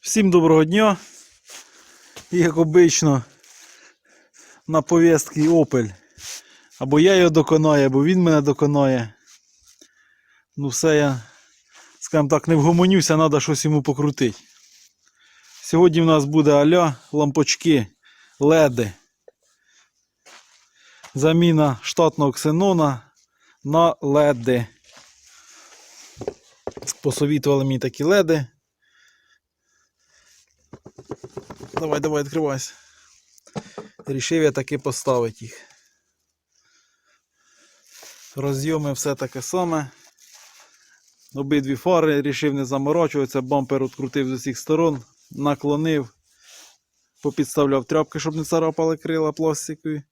Всім доброго дня. Як обично на повістці Opel. Або я його доконаю, або він мене доконає. Ну все я, скажімо так, не вгомонюся, треба щось йому покрутити. Сьогодні в нас буде аля лампочки, леди. Заміна штатного ксенона на леди. Посовітували мені такі леди. Давай, давай, відкривайся. Рішив я таки поставити їх. Розйоми все таке саме. Обидві фари рішив не заморочуватися, бампер відкрутив з усіх сторон, наклонив, попідставляв тряпки, щоб не царапали крила пластикові.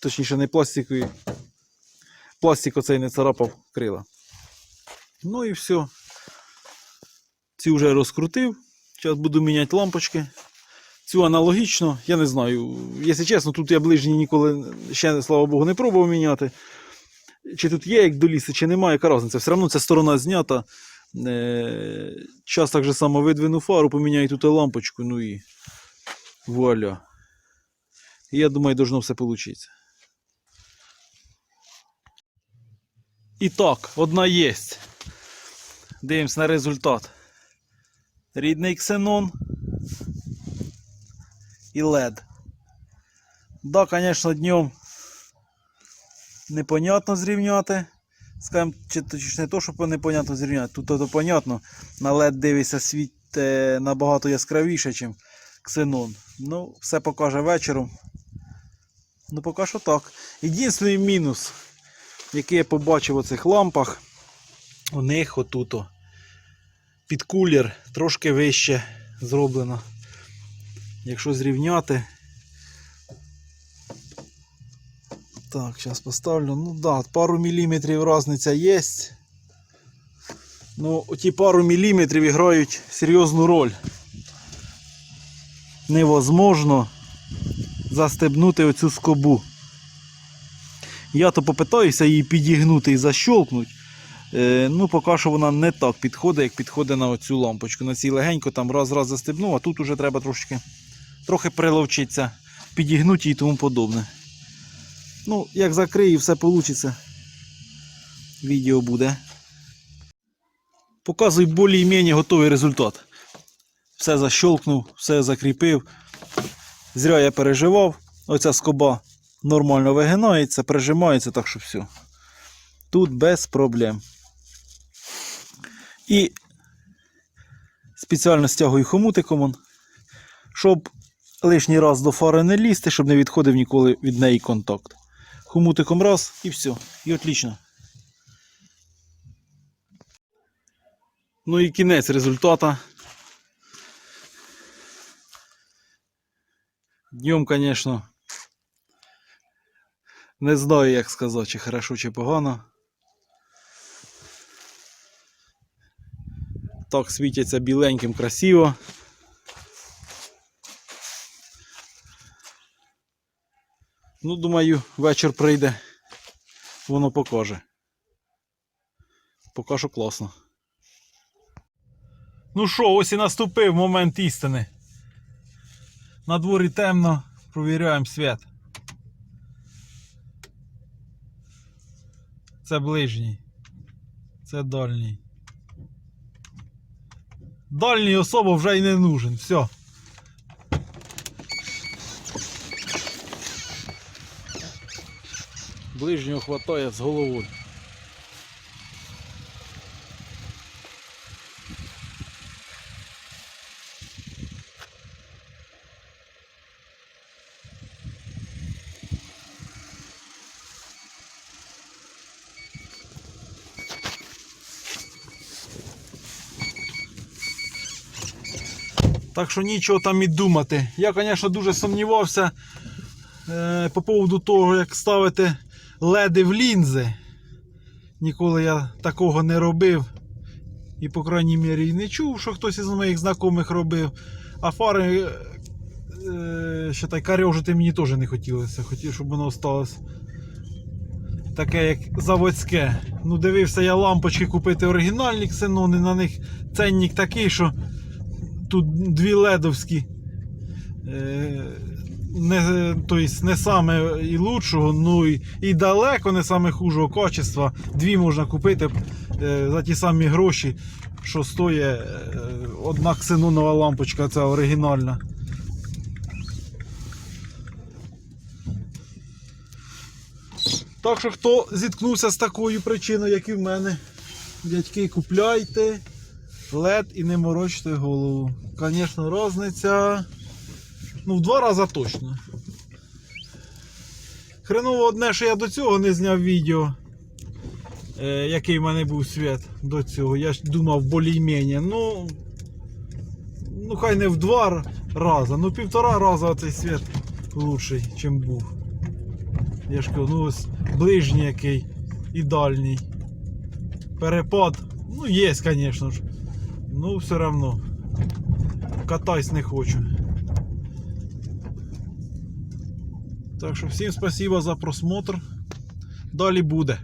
Точніше, не пластикові. Пластик оцей не царапав крила. Ну і все. Ці вже розкрутив. Зараз буду міняти лампочки. Цю аналогічно, я не знаю. Якщо чесно, тут я ближній ніколи ще, слава Богу, не пробував міняти. Чи тут є як до лісу, чи немає, яка різниця. Все одно ця сторона знята. Е, Час так же само видвину фару, поміняю тут лампочку, ну і вуаля. Я думаю, должно все вийти. І так, одна є. Дивимось на результат. Рідний ксенон і LED. Да, звісно, днем непонятно зрівняти. Скажем, чи, чи не то, щоб непонятно зрівняти. Тут то понятно. На LED дивиться світ е, набагато яскравіше, ніж ксенон. Ну, все покаже вечором. Ну, поки що так. Єдиний мінус, який я побачив у цих лампах, у них отуто під кулер трошки вище зроблено. Якщо зрівняти. Так, зараз поставлю. Ну да, пару міліметрів різниця є. Ну, ті пару міліметрів грають серйозну роль. Невозможно застебнути оцю скобу. Я то попитаюся її підігнути і защолкнути. Е, ну, поки що вона не так підходить, як підходить на оцю лампочку. На цій легенько там раз-раз застебнув, а тут уже треба трошки, трохи приловчитися, підігнути і тому подобне. Ну, як закрию, все вийде. Відео буде. Показую більш-менш готовий результат. Все защолкнув, все закріпив. Зря я переживав. Оця скоба нормально вигинається, прижимається, так що все. Тут без проблем. І спеціально стягую хомутиком, щоб лишній раз до фари не лізти, щоб не відходив ніколи від неї контакт. Хомутиком раз і все. І отлично. Ну і кінець результата. Днем, звісно, не знаю, як сказати, чи хорошо, чи погано. Так світяться біленьким красиво. Ну, думаю, вечір прийде, воно покаже. Поки що класно. Ну що, ось і наступив момент істини. На дворі темно, провіряємо світ. Це ближній. Це дальній. Дальній особо вже й не нужен. Все. Ближнього хватає з головою. Так що нічого там і думати. Я, звісно, дуже сумнівався е, по поводу того, як ставити леди в лінзи. Ніколи я такого не робив. І, по крайній мірі, не чув, що хтось із моїх знайомих робив. А фари е, ще так карьожити мені теж не хотілося. Хотів, щоб воно сталося таке, як заводське. Ну, дивився я лампочки купити оригінальні ксенони, на них ценник такий, що тут дві ледовські. Е, не, то есть не саме і лучшого, ну і, і далеко не саме хужого качества. Дві можна купити е, за ті самі гроші, що стоїть е, одна ксенонова лампочка, ця оригінальна. Так що хто зіткнувся з такою причиною, як і в мене, дядьки, купляйте LED і не морочте голову. Звісно, різниця. Ну, в два рази точно. Хреново одне, що я до цього не зняв відео. Е, який в мене був світ до цього. Я ж думав болій-мені. Ну. Ну, хай не в два рази, ну півтора рази цей світ лучший, чим був. Я ж кажу, ну ось ближній який і дальній. Перепад. Ну, є, звісно ж. Ну, все равно. Катайсь не хочу. Так що всім спасибо за просмотр. Далі буде.